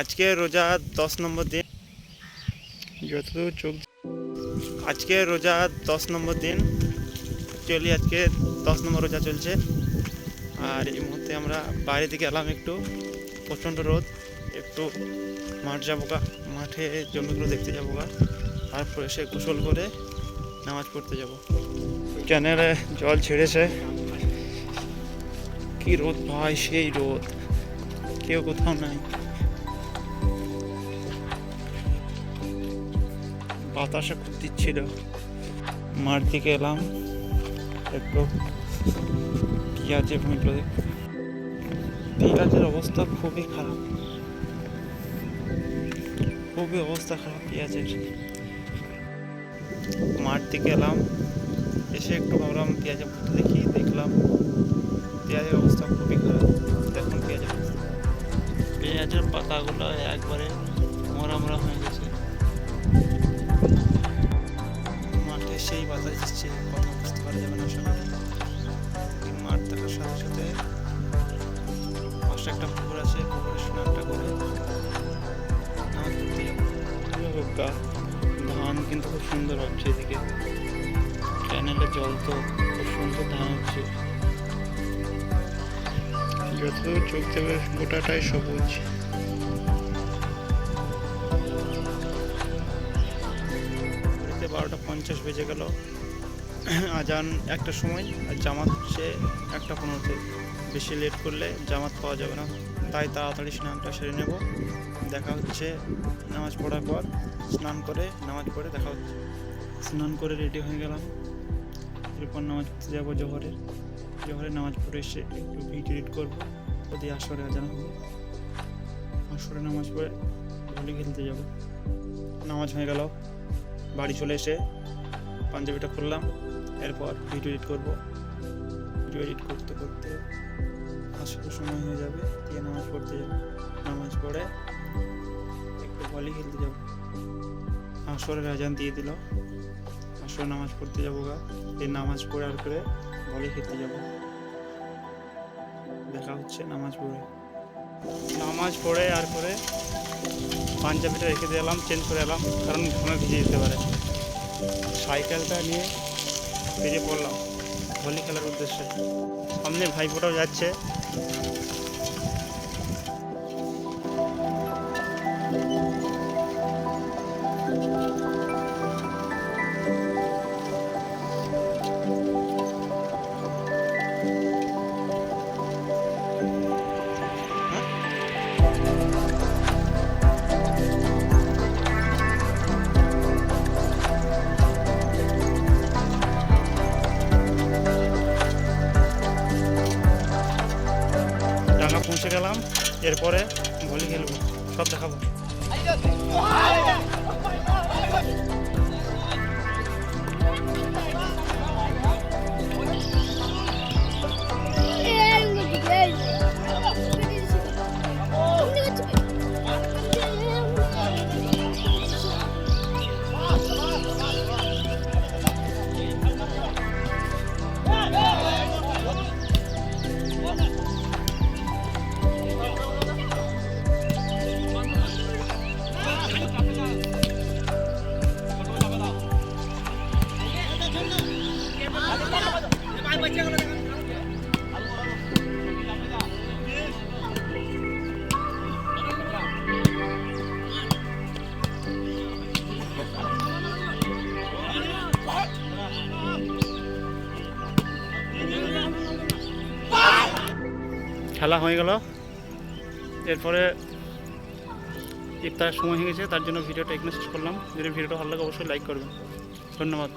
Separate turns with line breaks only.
আজকে রোজা দশ নম্বর দিন। যতদূর চোখ আজকে রোজা দশ নম্বর দিন। অ্যাকচুয়ালি আজকে দশ নম্বর রোজা চলছে। আর এই মুহূর্তে আমরা বাইরে দিকে এলাম একটু। প্রচণ্ড রোদ। একটু মাঠ যাব গা। মাঠে জমিগুলো দেখতে যাব গা। তারপরে সে গোসল করে নামাজ পড়তে যাব। ক্যানেলে জল ছেড়েছে। কি রোদ ভাই, সেই রোদ। কেউ কোথাও নাই। বাতাসে খুব দিচ্ছিল। মাঠ দিকে এলাম। একটু ভূমিগুলো দেখ পেঁয়াজের অবস্থা খুবই খারাপ। খুবই অবস্থা খারাপ পেঁয়াজের মাঠ দিকে এলাম। এসে একটু ভাবলাম পেঁয়াজের দেখি, দেখলাম। পেঁয়াজের পাতাগুলো একবারে মরা মরা হয়ে গেছে। মাঠে সেই বাতাস দিচ্ছে কথা বুঝতে পারা যাবে না আসলে মাঠ দেখার সাথে সাথে পাশে একটা পুকুর আছে, পুকুরে স্নানটা করে ধান কিন্তু খুব সুন্দর হচ্ছে এদিকে। ক্যানেলের জল তো খুব সুন্দর ধান হচ্ছে। যতদূর চোখ দেবে গোটাটাই সবুজ। বারোটা পঞ্চাশ বেজে গেল। আজান একটা সময় আর জামাত হচ্ছে একটা পনেরোতে। বেশি লেট করলে জামাত পাওয়া যাবে না। তাই তাড়াতাড়ি স্নানটা সেরে নেব। দেখা হচ্ছে নামাজ পড়ার পর। স্নান করে নামাজ পড়ে দেখা হচ্ছে। স্নান করে রেডি হয়ে গেলাম। এরপর নামাজ পড়তে যাব জোহরের। জোহরের নামাজ পড়ে এসে একটু ভিডিও এডিট করব। ওদি আসরে আজান হবে। আসরে নামাজ পড়ে ভলি খেলতে যাব। নামাজ হয়ে গেল। বাড়ি চলে এসে পাঞ্জাবিটা খুললাম। এরপর ভিডিও এডিট করব। ভিডিও এডিট করতে করতে আসলে সময় হয়ে যাবে। দিয়ে নামাজ পড়তে যাব। নামাজ পড়ে একটু ভলি খেলতে যাব। আসরের আজান দিয়ে দিল। আসরে নামাজ পড়তে যাব গা। এই নামাজ পড়ে আর করে ভলি খেলতে যাব। দেখা হচ্ছে, নামাজ পড়ে। নামাজ পড়ে আর করে পাঞ্জাবিটা রেখে দিয়ে এলাম চেঞ্জ করে এলাম, কারণ ঘুমে ভিজে যেতে পারে। সাইকেলটা নিয়ে বেরিয়ে পড়লাম, হোলি খেলার উদ্দেশ্যে। সামনে ভাইফোঁটাও যাচ্ছে। এরপরে ভলি খেলব সব দেখাবো খেলা হয়ে গেল। এরপরে ইফতারের সময় হয়ে গেছে, তার জন্য ভিডিওটা এখানে শেষ করলাম। যদি ভিডিওটা ভালো লাগে, অবশ্যই লাইক করবেন। ধন্যবাদ।